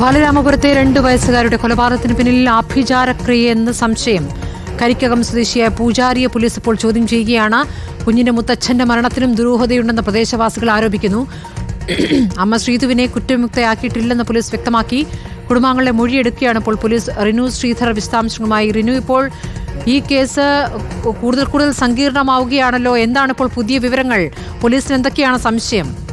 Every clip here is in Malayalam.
ബാലരാമപുരത്തെ രണ്ട് വയസ്സുകാരുടെ കൊലപാതകത്തിന് പിന്നിൽ ആഭിചാരക്രിയയെന്ന് സംശയം. കരിക്കകം സ്വദേശിയായ പൂജാരിയെ പോലീസ് ഇപ്പോൾ ചോദ്യം ചെയ്യുകയാണ്. കുഞ്ഞിന്റെ മുത്തച്ഛന്റെ മരണത്തിനും ദുരൂഹതയുണ്ടെന്ന് പ്രദേശവാസികൾ ആരോപിക്കുന്നു. അമ്മ ശ്രീധുവിനെ കുറ്റമുക്തയാക്കിയിട്ടില്ലെന്ന് പോലീസ് വ്യക്തമാക്കി. കുടുംബാംഗങ്ങളുടെ മൊഴിയെടുക്കുകയാണ് ഇപ്പോൾ പോലീസ്. റിനു ശ്രീധർ വിശദാംശങ്ങളുമായി. റിനു ഇപ്പോൾ ഈ കേസ് കൂടുതൽ കൂടുതൽ സങ്കീർണമാവുകയാണല്ലോ. എന്താണ് ഇപ്പോൾ പുതിയ വിവരങ്ങൾ? പോലീസിന് എന്തൊക്കെയാണ് സംശയം?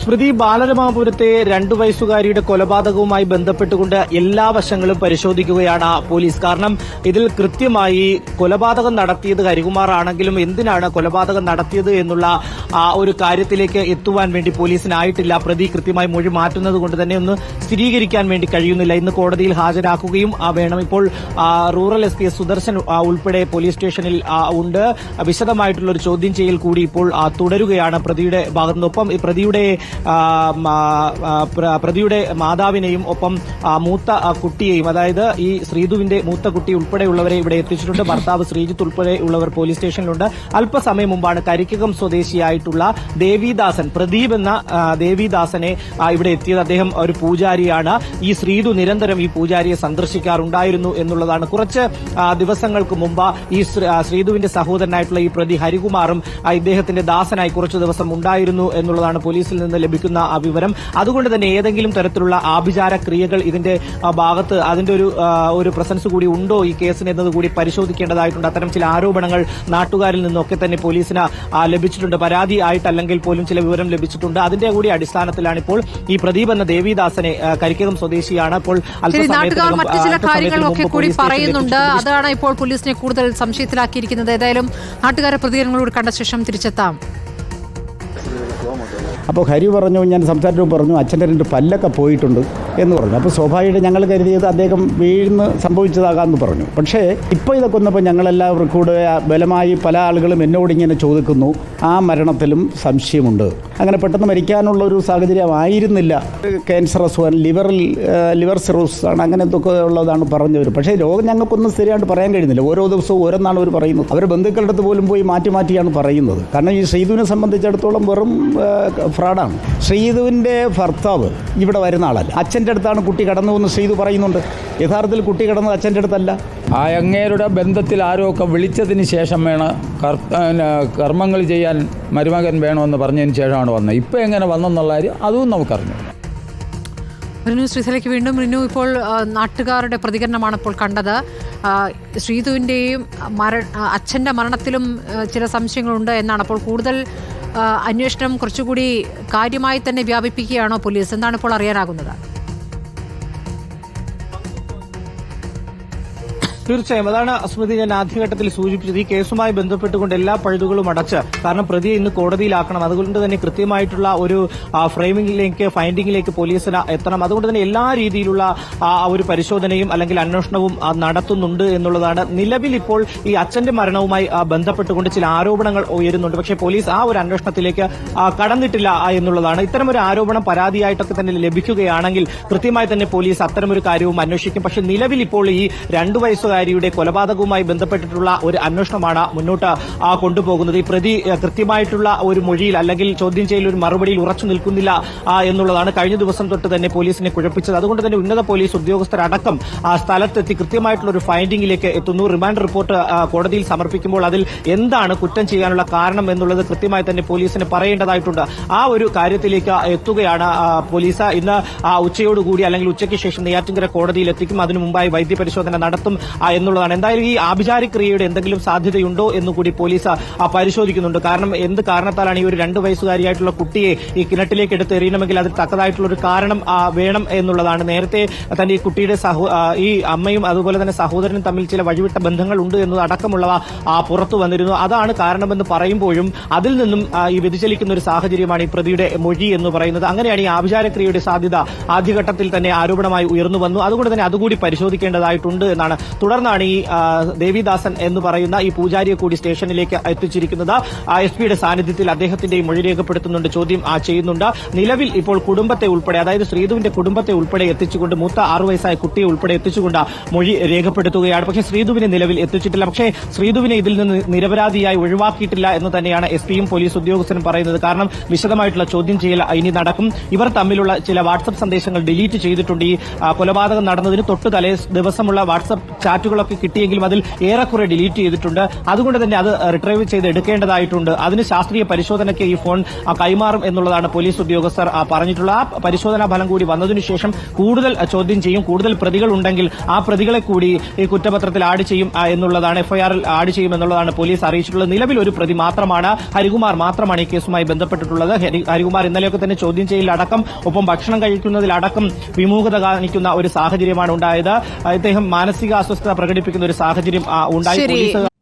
സ്മൃതി ബാലരമാപുരത്തെ രണ്ടു വയസ്സുകാരിയുടെ കൊലപാതകവുമായി ബന്ധപ്പെട്ടുകൊണ്ട് എല്ലാ വശങ്ങളും പരിശോധിക്കുകയാണ് പോലീസ്. കാരണം ഇതിൽ കൃത്യമായി കൊലപാതകം നടത്തിയത് ഹരികുമാറാണെങ്കിലും എന്തിനാണ് കൊലപാതകം നടത്തിയത് എന്നുള്ള ആ ഒരു കാര്യത്തിലേക്ക് എത്തുവാൻ വേണ്ടി പോലീസിനായിട്ടില്ല. പ്രതി കൃത്യമായി മൊഴി മാറ്റുന്നത് കൊണ്ട് തന്നെ ഒന്ന് സ്ഥിരീകരിക്കാൻ വേണ്ടി കഴിയുന്നില്ല. ഇന്ന് കോടതിയിൽ ഹാജരാക്കുകയും വേണം. ഇപ്പോൾ റൂറൽ എസ് പി സുദർശൻ ഉൾപ്പെടെ പോലീസ് സ്റ്റേഷനിൽ ഉണ്ട്. വിശദമായിട്ടുള്ള ഒരു ചോദ്യം ചെയ്യൽ കൂടി ഇപ്പോൾ തുടരുകയാണ് പ്രതിയുടെ ഭാഗത്തുനിന്നൊപ്പം പ്രതിയുടെ പ്രതിയുടെ മാതാവിനെയും ഒപ്പം മൂത്ത കുട്ടിയെയും അതായത് ഈ ശ്രീധുവിന്റെ മൂത്ത കുട്ടി ഉൾപ്പെടെയുള്ളവരെ ഇവിടെ എത്തിച്ചിട്ടുണ്ട്. ഭർത്താവ് ശ്രീജിത്ത് ഉൾപ്പെടെയുള്ളവർ പോലീസ് സ്റ്റേഷനിലുണ്ട്. അല്പസമയം മുമ്പാണ് കരിക്കകം സ്വദേശിയായിട്ടുള്ള ദേവിദാസൻ പ്രദീപ് എന്ന ദേവിദാസനെ ഇവിടെ എത്തിയത്. അദ്ദേഹം ഒരു പൂജാരിയാണ്. ഈ ശ്രീധു നിരന്തരം ഈ പൂജാരിയെ സന്ദർശിക്കാറുണ്ടായിരുന്നു എന്നുള്ളതാണ്. കുറച്ച് ദിവസങ്ങൾക്ക് മുമ്പ് ഈ ശ്രീധുവിന്റെ സഹോദരനായിട്ടുള്ള ഈ പ്രതി ഹരികുമാറും ഇദ്ദേഹത്തിന്റെ ദാസനായി കുറച്ചു ദിവസം ഉണ്ടായിരുന്നു എന്നുള്ളതാണ് പോലീസിൽ നിന്ന് ലഭിക്കുന്ന ആ വിവരം. അതുകൊണ്ട് തന്നെ ഏതെങ്കിലും തരത്തിലുള്ള ആഭിചാര ക്രിയകൾ ഇതിന്റെ ഭാഗത്ത് അതിന്റെ ഒരു ഒരു പ്രസൻസ് കൂടി ഉണ്ടോ ഈ കേസിന് എന്നത് കൂടി പരിശോധിക്കേണ്ടതായിട്ടുണ്ട്. അത്തരം ചില ആരോപണങ്ങൾ നാട്ടുകാരിൽ നിന്നൊക്കെ തന്നെ പോലീസിന് ലഭിച്ചിട്ടുണ്ട്. പരാതി ആയിട്ടല്ലെങ്കിൽ പോലും ചില വിവരം ലഭിച്ചിട്ടുണ്ട്. അതിന്റെ കൂടി അടിസ്ഥാനത്തിലാണ് ഇപ്പോൾ ഈ പ്രദീപ് എന്ന ദേവിദാസനെ കരിക്കകം സ്വദേശിയാണ്. നാട്ടുകാർ മറ്റു ചില കാര്യങ്ങളൊക്കെ കൂടി പറയുന്നുണ്ട്. അതാണ് ഇപ്പോൾ പോലീസിനെ കൂടുതൽ സംശയത്തിലാക്കിയിരിക്കുന്നത്. ഏതായാലും നാട്ടുകാരെ പ്രതികരണങ്ങളോട് കണ്ട ശേഷം തിരിച്ചെത്താം. അപ്പോൾ ഹരി പറഞ്ഞു ഞാൻ സംസാരിച്ചു പറഞ്ഞു അച്ഛന്റെ രണ്ട് പല്ലൊക്കെ പോയിട്ടുണ്ട്. എന്ന് പറഞ്ഞു. അപ്പോൾ സ്വാഭാവികമായിട്ട് ഞങ്ങൾ കരുതിയത് അദ്ദേഹം വീഴ്ന്ന് സംഭവിച്ചതാകാമെന്ന് പറഞ്ഞു. പക്ഷേ ഇപ്പോൾ ഇതൊക്കെ വന്നപ്പോൾ ഞങ്ങളെല്ലാവരും കൂടെ ബലമായി പല ആളുകളും എന്നോട് ഇങ്ങനെ ചോദിക്കുന്നു ആ മരണത്തിലും സംശയമുണ്ട്. അങ്ങനെ പെട്ടെന്ന് മരിക്കാനുള്ള ഒരു സാഹചര്യം ആയിരുന്നില്ല. ക്യാൻസർ അസുഖം ലിവറിൽ ലിവർ സിറോസ് ആണ് അങ്ങനെ എന്തൊക്കെ ഉള്ളതാണ് പറഞ്ഞവർ പക്ഷേ രോഗം ഞങ്ങൾക്കൊന്നും സ്ഥിരമായിട്ട് പറയാൻ കഴിയുന്നില്ല. ഓരോ ദിവസവും ഓരോന്നാണ് അവർ പറയുന്നത്. അവർ ബന്ധുക്കളുടെ അടുത്ത് പോലും പോയി മാറ്റി മാറ്റിയാണ് പറയുന്നത്. കാരണം ഈ ശ്രീധുവിനെ സംബന്ധിച്ചിടത്തോളം വെറും ഫ്രാഡാണ് ശ്രീധുവിന്റെ ഭർത്താവ് ഇവിടെ വരുന്ന ആളല്ല. അച്ഛന്റെ അടുത്താണ് കുട്ടി കടന്നു എന്ന് പറയുന്നുണ്ട്. യഥാർത്ഥത്തിൽ കുട്ടി കടന്നത് അച്ഛന്റെ അടുത്തല്ല. ആ അങ്ങേരുടെ ബന്ധത്തിൽ ആരൊക്കെ വിളിച്ചതിന് ശേഷം വേണം കർത്ത കർമ്മങ്ങൾ ചെയ്യാൻ മരുമകൻ വേണമെന്ന് പറഞ്ഞതിന് ശേഷമാണ് വന്നത്. ഇപ്പോൾ എങ്ങനെ വന്നെന്നുള്ള കാര്യം അതും നമുക്കറിഞ്ഞു. റിനു ശ്രീധലയ്ക്ക് വീണ്ടും റിനു ഇപ്പോൾ നാട്ടുകാരുടെ പ്രതികരണമാണ് ഇപ്പോൾ കണ്ടത്. ശ്രീതുവിന്റെയും മര അച്ഛന്റെ മരണത്തിലും ചില സംശയങ്ങളുണ്ട് എന്നാണ് അപ്പോൾ കൂടുതൽ അന്വേഷണം കുറച്ചുകൂടി കാര്യമായി തന്നെ വ്യാപിപ്പിക്കുകയാണോ പോലീസ്? എന്താണ് ഇപ്പോൾ അറിയാനാകുന്നത്? തീർച്ചയായും. അതാണ് അസ്മൃതി ഞാൻ ആദ്യഘട്ടത്തിൽ സൂചിപ്പിച്ചത്. ഈ കേസുമായി ബന്ധപ്പെട്ടുകൊണ്ട് എല്ലാ പഴുതുകളും അടച്ച് കാരണം പ്രതിയെ ഇന്ന് കോടതിയിലാക്കണം. അതുകൊണ്ട് തന്നെ കൃത്യമായിട്ടുള്ള ഒരു ഫ്രെയിമിംഗിലേക്ക് ഫൈൻഡിംഗിലേക്ക് പോലീസിന് എത്തണം. അതുകൊണ്ട് തന്നെ എല്ലാ രീതിയിലുള്ള ഒരു പരിശോധനയും അല്ലെങ്കിൽ അന്വേഷണവും നടത്തുന്നുണ്ട് എന്നുള്ളതാണ്. നിലവിൽ ഇപ്പോൾ ഈ അച്ഛന്റെ മരണവുമായി ബന്ധപ്പെട്ടുകൊണ്ട് ചില ആരോപണങ്ങൾ ഉയരുന്നുണ്ട്. പക്ഷേ പോലീസ് ആ ഒരു അന്വേഷണത്തിലേക്ക് കടന്നിട്ടില്ല എന്നുള്ളതാണ്. ഇത്തരം ഒരു ആരോപണം പരാതിയായിട്ടൊക്കെ തന്നെ ലഭിക്കുകയാണെങ്കിൽ കൃത്യമായി തന്നെ പോലീസ് അത്തരമൊരു കാര്യവും അന്വേഷിക്കും. പക്ഷേ നിലവിൽ ഇപ്പോൾ ഈ രണ്ടു വയസ്സുകാരിയുടെ കൊലപാതകവുമായി ബന്ധപ്പെട്ടിട്ടുള്ള ഒരു അന്വേഷണമാണ് മുന്നോട്ട് കൊണ്ടുപോകുന്നത്. ഈ പ്രതി കൃത്യമായിട്ടുള്ള ഒരു മൊഴിയിൽ അല്ലെങ്കിൽ ചോദ്യം ചെയ്യൽ ഒരു മറുപടിയിൽ ഉറച്ചു നിൽക്കുന്നില്ല എന്നുള്ളതാണ് കഴിഞ്ഞ ദിവസം തൊട്ട് തന്നെ പോലീസിനെ കുഴപ്പിച്ചത്. അതുകൊണ്ട് തന്നെ ഉന്നത പോലീസ് ഉദ്യോഗസ്ഥരടക്കം ആ സ്ഥലത്തെത്തി കൃത്യമായിട്ടുള്ള ഒരു ഫൈൻഡിംഗിലേക്ക് എത്തുന്നു. റിമാൻഡ് റിപ്പോർട്ട് കോടതിയിൽ സമർപ്പിക്കുമ്പോൾ അതിൽ എന്താണ് കുറ്റം ചെയ്യാനുള്ള കാരണം എന്നുള്ളത് കൃത്യമായി തന്നെ പോലീസിന് പറയേണ്ടതായിട്ടുണ്ട്. ആ ഒരു കാര്യത്തിലേക്ക് എത്തുകയാണ് പോലീസ്. ഇന്ന് ഉച്ചയോടുകൂടി അല്ലെങ്കിൽ ഉച്ചയ്ക്ക് ശേഷം നെയ്യാറ്റിങ്കര കോടതിയിൽ എത്തിക്കും. അതിനു മുമ്പായി വൈദ്യപരിശോധന നടത്തും. എന്നുള്ളതാണ്. എന്തായാലും ഈ ആഭിചാരിക്രിയയുടെ എന്തെങ്കിലും സാധ്യതയുണ്ടോ എന്ന് കൂടി പോലീസ് പരിശോധിക്കുന്നുണ്ട്. കാരണം എന്ത് കാരണത്താലാണ് ഈ ഒരു രണ്ട് വയസ്സുകാരിയായിട്ടുള്ള കുട്ടിയെ ഈ കിണറ്റിലേക്ക് എടുത്ത് എറിയണമെങ്കിൽ അതിന് തക്കതായിട്ടുള്ള ഒരു കാരണം വേണം എന്നുള്ളതാണ്. നേരത്തെ തന്നെ ഈ കുട്ടിയുടെ ഈ അമ്മയും അതുപോലെ തന്നെ സഹോദരനും തമ്മിൽ ചില വഴിവിട്ട ബന്ധങ്ങൾ ഉണ്ട് എന്നത് അടക്കമുള്ളവ പുറത്തു വന്നിരുന്നു. അതാണ് കാരണമെന്ന് പറയുമ്പോഴും അതിൽ നിന്നും ഈ വ്യതിചലിക്കുന്ന ഒരു സാഹചര്യമാണ് ഈ പ്രതിയുടെ മൊഴി എന്ന് പറയുന്നത്. അങ്ങനെയാണ് ഈ ആഭിചാരക്രിയയുടെ സാധ്യത ആദ്യഘട്ടത്തിൽ തന്നെ ആരോപണമായി ഉയർന്നു വന്നു. അതുകൊണ്ട് തന്നെ അതുകൂടി പരിശോധിക്കേണ്ടതായിട്ടുണ്ട് എന്നാണ് തുടർ തുടർന്നാണ് ഈ ദേവിദാസൻ എന്ന് പറയുന്ന ഈ പൂജാരിയെ കൂടി സ്റ്റേഷനിലേക്ക് എത്തിച്ചിരിക്കുന്നത്. എസ് പിയുടെ സാന്നിധ്യത്തിൽ അദ്ദേഹത്തിന്റെ മൊഴി രേഖപ്പെടുത്തുന്നുണ്ട് ചോദ്യം ആ, ചെയ്യുന്നുണ്ട്. നിലവിൽ ഇപ്പോൾ കുടുംബത്തെ ഉൾപ്പെടെ അതായത് ശ്രീധുവിന്റെ കുടുംബത്തെ ഉൾപ്പെടെ എത്തിച്ചുകൊണ്ട് മൂത്ത ആറു വയസ്സായ കുട്ടിയെ ഉൾപ്പെടെ എത്തിച്ചുകൊണ്ട് മൊഴി രേഖപ്പെടുത്തുകയാണ്. പക്ഷേ ശ്രീധുവിനെ നിലവിൽ എത്തിച്ചിട്ടില്ല. പക്ഷേ ശ്രീധുവിനെ ഇതിൽ നിന്ന് നിരപരാധിയായി ഒഴിവാക്കിയിട്ടില്ല എന്ന് തന്നെയാണ് എസ് പിയും പോലീസ് ഉദ്യോഗസ്ഥനും പറയുന്നത്. കാരണം വിശദമായിട്ടുള്ള ചോദ്യം ചെയ്യൽ ഇനി നടക്കും. ഇവർ തമ്മിലുള്ള ചില വാട്സപ്പ് സന്ദേശങ്ങൾ ഡിലീറ്റ് ചെയ്തിട്ടുണ്ട്. ഈ കൊലപാതകം നടന്നതിന് തൊട്ട് തലേ ദിവസമുള്ള വാട്സപ്പ് ചാറ്റുകളൊക്കെ കിട്ടിയെങ്കിലും അതിൽ ഏറെക്കുറെ ഡിലീറ്റ് ചെയ്തിട്ടുണ്ട്. അതുകൊണ്ട് തന്നെ അത് റിട്രൈവ് ചെയ്ത് എടുക്കേണ്ടതായിട്ടുണ്ട്. അതിന് ശാസ്ത്രീയ പരിശോധനയ്ക്ക് ഈ ഫോൺ കൈമാറും എന്നുള്ളതാണ് പോലീസ് ഉദ്യോഗസ്ഥർ ആ, പറഞ്ഞിട്ടുള്ളത്. ആ പരിശോധനാ ഫലം കൂടി വന്നതിനു ശേഷം കൂടുതൽ ചോദ്യം ചെയ്യും. കൂടുതൽ പ്രതികൾ ഉണ്ടെങ്കിൽ ആ പ്രതികളെ കൂടി ഈ കുറ്റപത്രത്തിൽ ആഡ് ചെയ്യും എന്നുള്ളതാണ് എഫ്ഐആറിൽ ആഡ് ചെയ്യും എന്നുള്ളതാണ് പോലീസ് അറിയിച്ചിട്ടുള്ളത്. നിലവിൽ ഒരു പ്രതി മാത്രമാണ്. ഹരികുമാർ മാത്രമാണ് ഈ കേസുമായി ബന്ധപ്പെട്ടിട്ടുള്ളത്. ഹരികുമാർ ഇന്നലെയൊക്കെ തന്നെ ചോദ്യം ചെയ്യലടക്കം ഒപ്പം ഭക്ഷണം കഴിക്കുന്നതിലടക്കം വിമുഖത കാണിക്കുന്ന ഒരു സാഹചര്യമാണ് ഉണ്ടായത്. അദ്ദേഹം മാനസിക അസ്വസ്ഥത പ്രകടിപ്പിക്കുന്ന ഒരു സാഹചര്യം ഉണ്ടായി. പോലീസ്